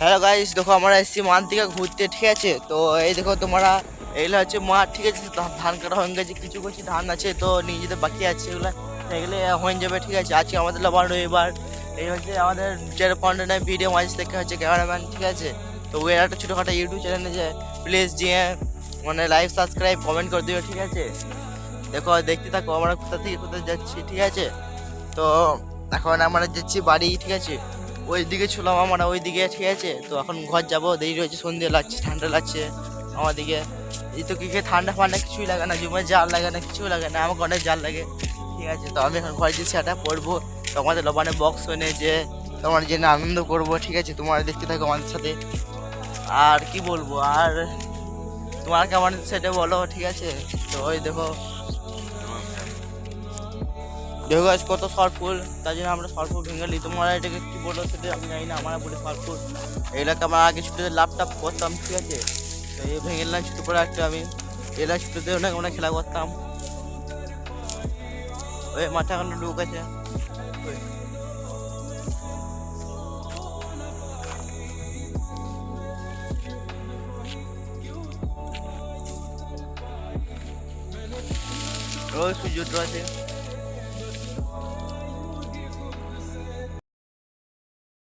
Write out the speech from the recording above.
Hello guys দেখো আমরা এসেছি মাঠ দিকে ঘুরতে, ঠিক আছে? তো এই দেখো তোমরা এইগুলো হচ্ছে মাঠ ঠিক আছে ধান কাটা হয়ে গেছে, কিছু কিছু ধান আছে, তো নিজেদের বাকি আছে এগুলো। এগুলো হয়ে যাবে, ঠিক আছে? আজকে আমাদের লবান রবিবার। এই হচ্ছে আমাদের যে কন্টেন্ট ভিডিও মাঝে থেকে হচ্ছে ক্যামেরাম্যান ঠিক আছে? তো ওই একটা ছোটোখাটো ইউটিউব চ্যানেল আছে প্লিজ দিয়ে মানে লাইভ সাবস্ক্রাইব কমেন্ট করে দিও, ঠিক আছে? দেখো, দেখতে থাকো, আমরা কোথা থেকে, কোথায় যাচ্ছি, ঠিক আছে? তো এখন আমরা যাচ্ছি বাড়ি, ঠিক আছে? ওই দিকে ছিলাম আমরা ওই দিকে ঠিক আছে? তো এখন ঘর যাব, দেরি রয়েছে, সন্ধে লাগছে, ঠান্ডা লাগছে আমাদিকে এই তো কি ঠান্ডা ফান্ডা কিছুই লাগে না জুমে জাল লাগে না, কিছুই লাগে না, আমাকে অনেক জাল লাগে। ঠিক আছে, তো আমি এখন ঘরে যে সেটা পড়ব। তো আমাদের লবানে বক্স এনে যে তোমার জন্য আনন্দ করব, ঠিক আছে? তোমার দেখতে থাকো আমাদের সাথে। আর কি বলব, আর তোমার কেমন সেটা বলো, ঠিক আছে? তো ওই দেখো। দেখো আজ কত শর্ট ফুল, তার জন্য আমরা শর্ট ফুল ভেঙে নিই তোমরা এটাকে কি বলো সেটা আমি জানি না আমরা বলি শর্ট ফুল। এগুলোকে আমরা আগে ছুটে ল্যাপটপ করতাম, ঠিক আছে? তো এই ভেঙে নিলাম ছুটে পড়ে একটা আমি। এগুলা ছুটেতে অনেক আমরা খেলা করতাম। ওই মাঠে এখন লোক আছে। ওই। ওই সূর্য আছে।